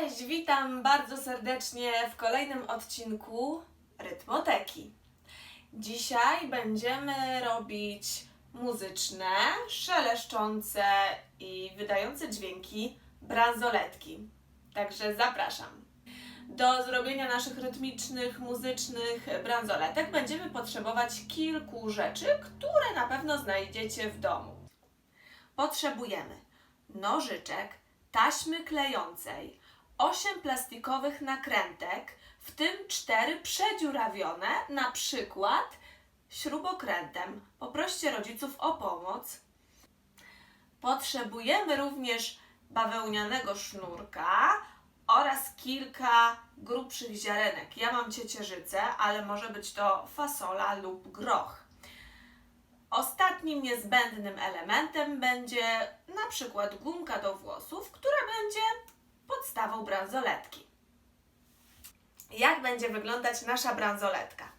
Cześć, witam bardzo serdecznie w kolejnym odcinku Rytmoteki. Dzisiaj będziemy robić muzyczne, szeleszczące i wydające dźwięki bransoletki. Także zapraszam. Do zrobienia naszych rytmicznych, muzycznych bransoletek będziemy potrzebować kilku rzeczy, które na pewno znajdziecie w domu. Potrzebujemy nożyczek, taśmy klejącej, 8 plastikowych nakrętek, w tym 4 przedziurawione, na przykład śrubokrętem. Poproście rodziców o pomoc. Potrzebujemy również bawełnianego sznurka oraz kilka grubszych ziarenek. Ja mam ciecierzycę, ale może być to fasola lub groch. Ostatnim niezbędnym elementem będzie na przykład gumka do włosów, która będzie podstawą bransoletki. Jak będzie wyglądać nasza bransoletka?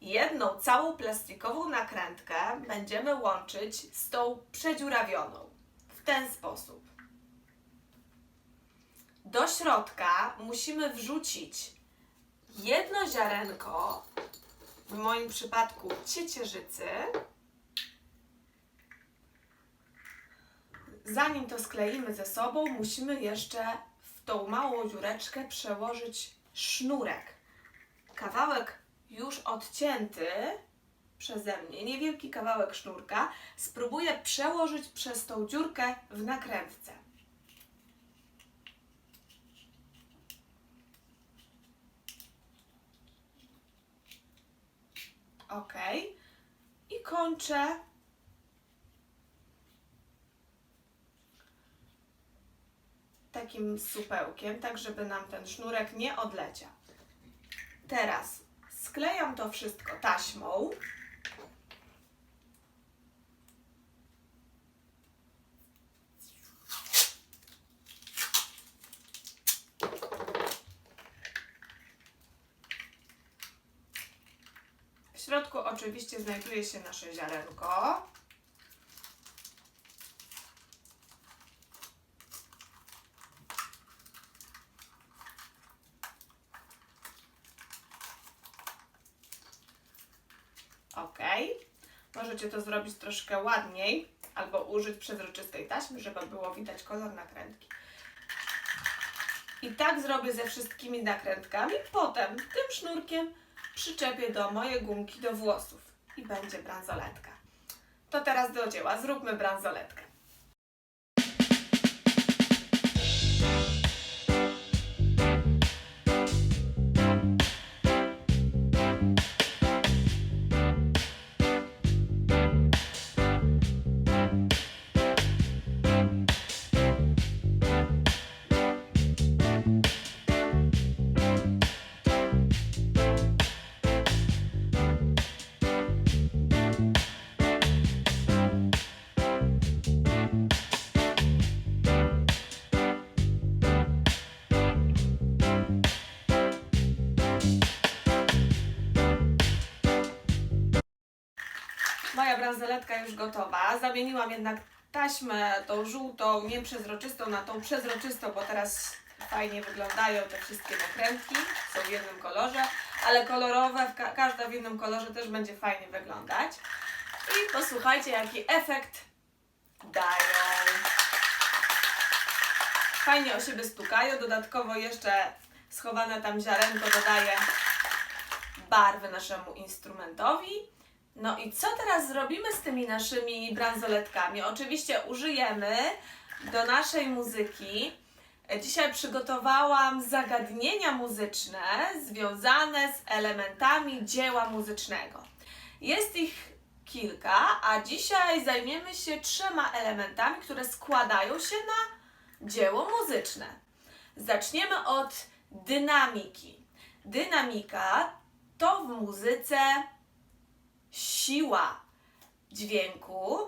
Jedną całą plastikową nakrętkę będziemy łączyć z tą przedziurawioną w ten sposób. Do środka musimy wrzucić jedno ziarenko, w moim przypadku ciecierzycy. Zanim to skleimy ze sobą, musimy jeszcze w tą małą dziureczkę przełożyć sznurek. Kawałek już odcięty przeze mnie, niewielki kawałek sznurka, spróbuję przełożyć przez tą dziurkę w nakrętce. Ok. I kończę takim supełkiem, tak żeby nam ten sznurek nie odleciał. Teraz sklejam to wszystko taśmą. W środku oczywiście znajduje się nasze ziarenko. Ok. Możecie to zrobić troszkę ładniej albo użyć przezroczystej taśmy, żeby było widać kolor nakrętki. I tak zrobię ze wszystkimi nakrętkami. Potem tym sznurkiem przyczepię do mojej gumki do włosów i będzie bransoletka. To teraz do dzieła, zróbmy bransoletkę. Moja bransoletka już gotowa. Zamieniłam jednak taśmę tą żółtą, nieprzezroczystą na tą przezroczystą, bo teraz fajnie wyglądają te wszystkie nakrętki. Są w jednym kolorze, ale kolorowe, ka- każda w innym kolorze też będzie fajnie wyglądać. I posłuchajcie, jaki efekt dają. Fajnie o siebie stukają. Dodatkowo jeszcze schowane tam ziarenko dodaje barwy naszemu instrumentowi. No i co teraz zrobimy z tymi naszymi bransoletkami? Oczywiście użyjemy do naszej muzyki. Dzisiaj przygotowałam zagadnienia muzyczne związane z elementami dzieła muzycznego. Jest ich kilka, a dzisiaj zajmiemy się trzema elementami, które składają się na dzieło muzyczne. Zaczniemy od dynamiki. Dynamika to w muzyce siła dźwięku,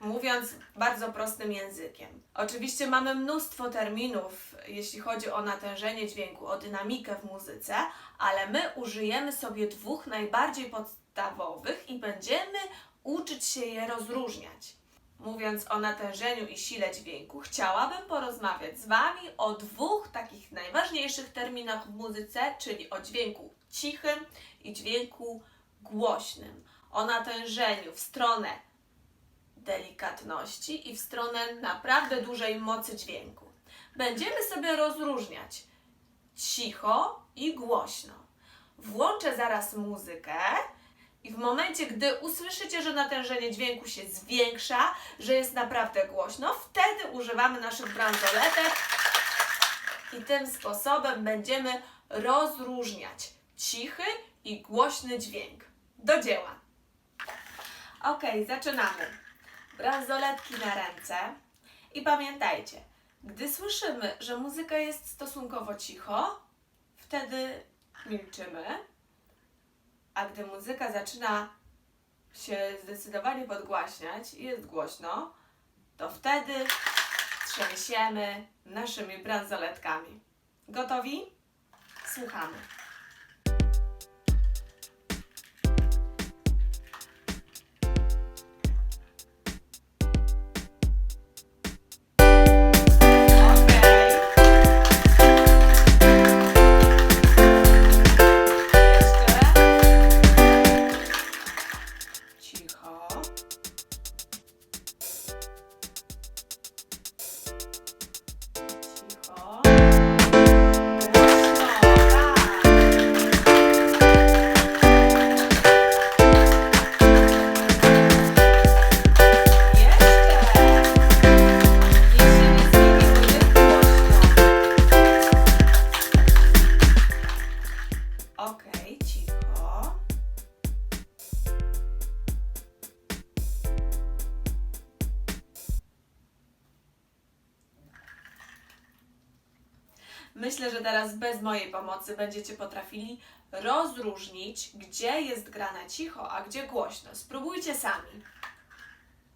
mówiąc bardzo prostym językiem. Oczywiście mamy mnóstwo terminów, jeśli chodzi o natężenie dźwięku, o dynamikę w muzyce, ale my użyjemy sobie dwóch najbardziej podstawowych i będziemy uczyć się je rozróżniać. mówiąc o natężeniu i sile dźwięku, chciałabym porozmawiać z Wami o dwóch takich najważniejszych terminach w muzyce, czyli o dźwięku cichym i dźwięku. O natężeniu w stronę delikatności i w stronę naprawdę dużej mocy dźwięku. Będziemy sobie rozróżniać cicho i głośno. Włączę zaraz muzykę i w momencie, gdy usłyszycie, że natężenie dźwięku się zwiększa, że jest naprawdę głośno, wtedy używamy naszych bransoletek i tym sposobem będziemy rozróżniać cichy i głośny dźwięk. Do dzieła! Ok, zaczynamy. Bransoletki na ręce i pamiętajcie, gdy słyszymy, że muzyka jest stosunkowo cicho, wtedy milczymy, a gdy muzyka zaczyna się zdecydowanie podgłaśniać i jest głośno, to wtedy trzęsiemy naszymi bransoletkami. Gotowi? Słuchamy. Myślę, że teraz bez mojej pomocy będziecie potrafili rozróżnić, gdzie jest grane cicho, a gdzie głośno. Spróbujcie sami.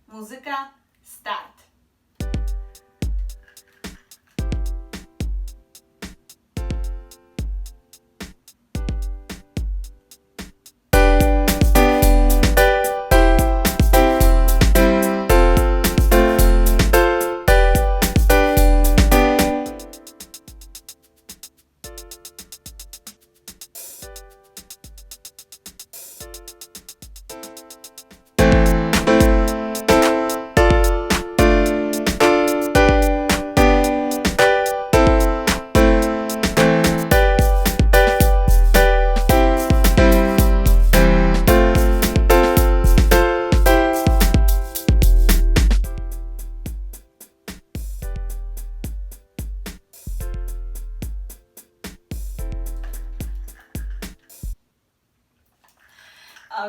Muzyka, start.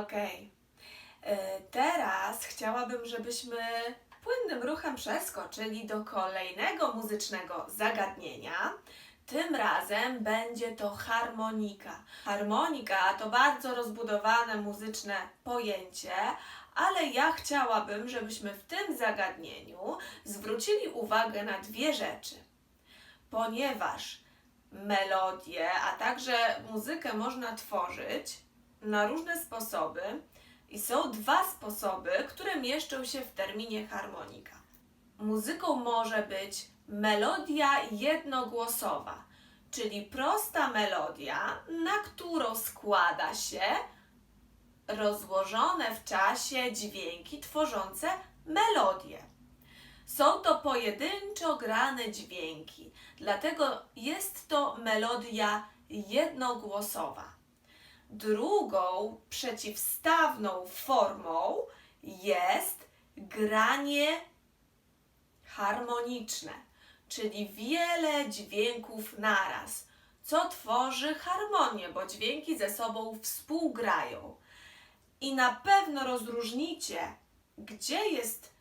Okej. E, Teraz chciałabym, żebyśmy płynnym ruchem przeskoczyli do kolejnego muzycznego zagadnienia. Tym razem będzie to harmonika. Harmonika to bardzo rozbudowane muzyczne pojęcie, ale ja chciałabym, żebyśmy w tym zagadnieniu zwrócili uwagę na dwie rzeczy. Ponieważ melodię, a także muzykę można tworzyć na różne sposoby i są dwa sposoby, które mieszczą się w terminie harmonika. Muzyką może być melodia jednogłosowa, czyli prosta melodia, na którą składa się rozłożone w czasie dźwięki tworzące melodię. Są to pojedynczo grane dźwięki, dlatego jest to melodia jednogłosowa. Drugą, przeciwstawną formą jest granie harmoniczne, czyli wiele dźwięków naraz, co tworzy harmonię, bo dźwięki ze sobą współgrają. I na pewno rozróżnicie, gdzie jest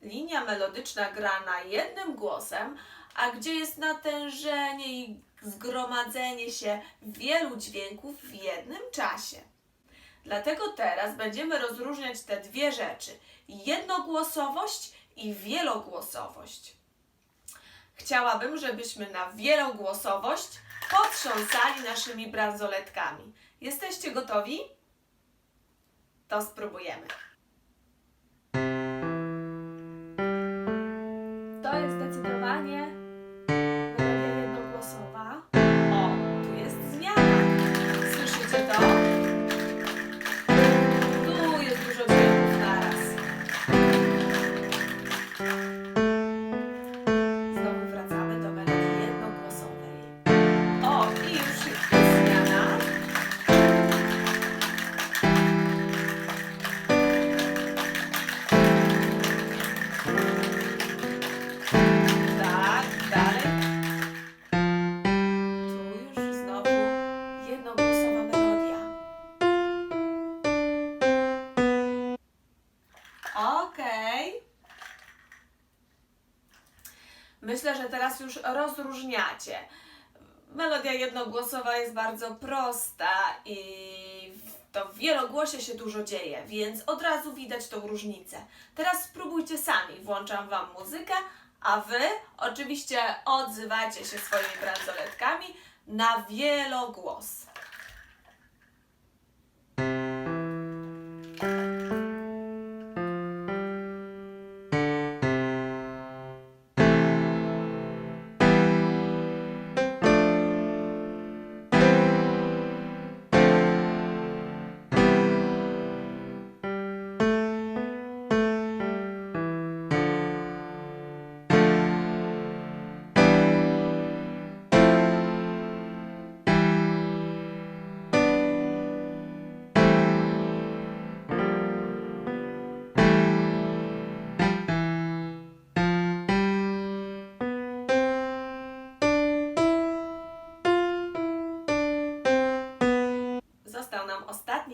linia melodyczna grana jednym głosem, a gdzie jest natężenie i zgromadzenie się wielu dźwięków w jednym czasie. Dlatego teraz będziemy rozróżniać te dwie rzeczy: jednogłosowość i wielogłosowość. Chciałabym, żebyśmy na wielogłosowość potrząsali naszymi bransoletkami. Jesteście gotowi? To spróbujemy. Teraz już rozróżniacie. Melodia jednogłosowa jest bardzo prosta i to w wielogłosie się dużo dzieje, więc od razu widać tą różnicę. Teraz spróbujcie sami, włączam Wam muzykę, a Wy oczywiście odzywacie się swoimi bransoletkami na wielogłos.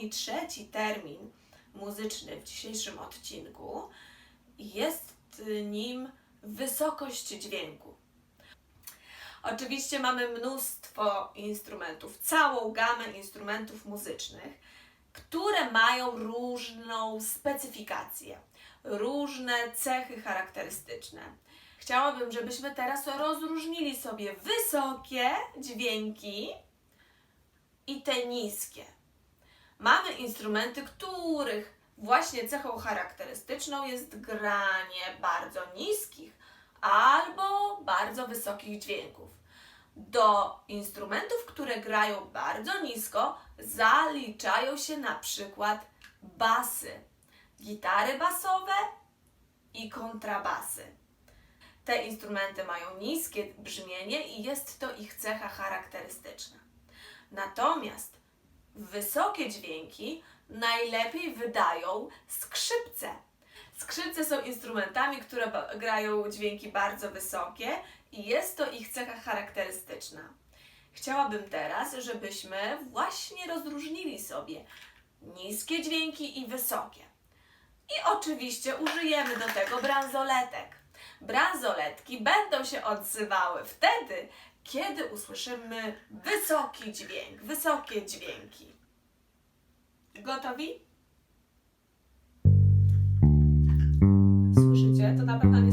Ostatni, trzeci termin muzyczny w dzisiejszym odcinku jest nim wysokość dźwięku. Oczywiście mamy mnóstwo instrumentów, całą gamę instrumentów muzycznych, które mają różną specyfikację, różne cechy charakterystyczne. Chciałabym, żebyśmy teraz rozróżnili sobie wysokie dźwięki i te niskie. Mamy instrumenty, których właśnie cechą charakterystyczną jest granie bardzo niskich albo bardzo wysokich dźwięków. Do instrumentów, które grają bardzo nisko, zaliczają się na przykład basy, gitary basowe i kontrabasy. Te instrumenty mają niskie brzmienie i jest to ich cecha charakterystyczna. Natomiast wysokie dźwięki najlepiej wydają skrzypce. Skrzypce są instrumentami, które grają dźwięki bardzo wysokie i jest to ich cecha charakterystyczna. Chciałabym teraz, żebyśmy właśnie rozróżnili sobie niskie dźwięki i wysokie. I oczywiście użyjemy do tego bransoletek. Bransoletki będą się odzywały wtedy, kiedy usłyszymy wysoki dźwięk, wysokie dźwięki. Gotowi? Słyszycie? To na pewno nie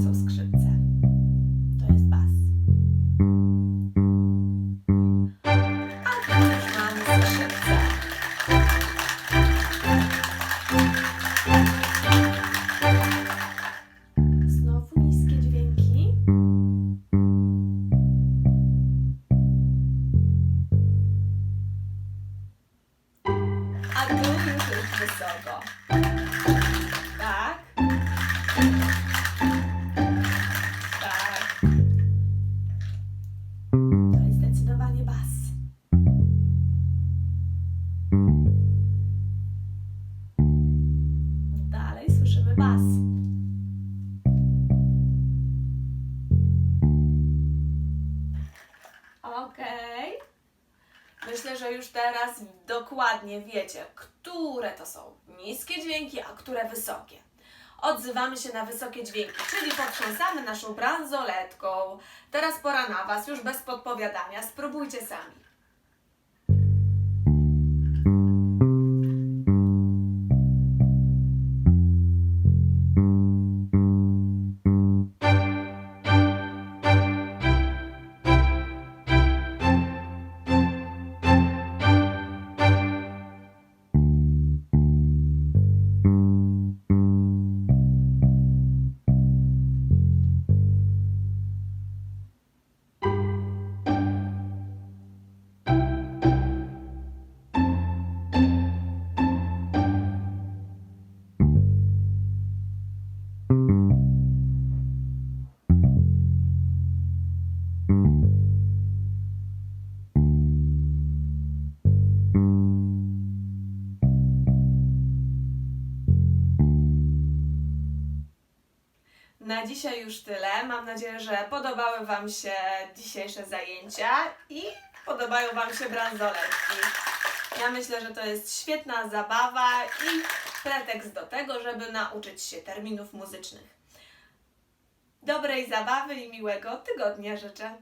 dokładnie wiecie, które to są niskie dźwięki, a które wysokie. Odzywamy się na wysokie dźwięki, czyli potrząsamy naszą bransoletką. Teraz pora na Was, już bez podpowiadania. Spróbujcie sami. Dzisiaj już tyle. Mam nadzieję, że podobały Wam się dzisiejsze zajęcia i podobają Wam się bransoletki. Ja myślę, że to jest świetna zabawa i pretekst do tego, żeby nauczyć się terminów muzycznych. Dobrej zabawy i miłego tygodnia życzę.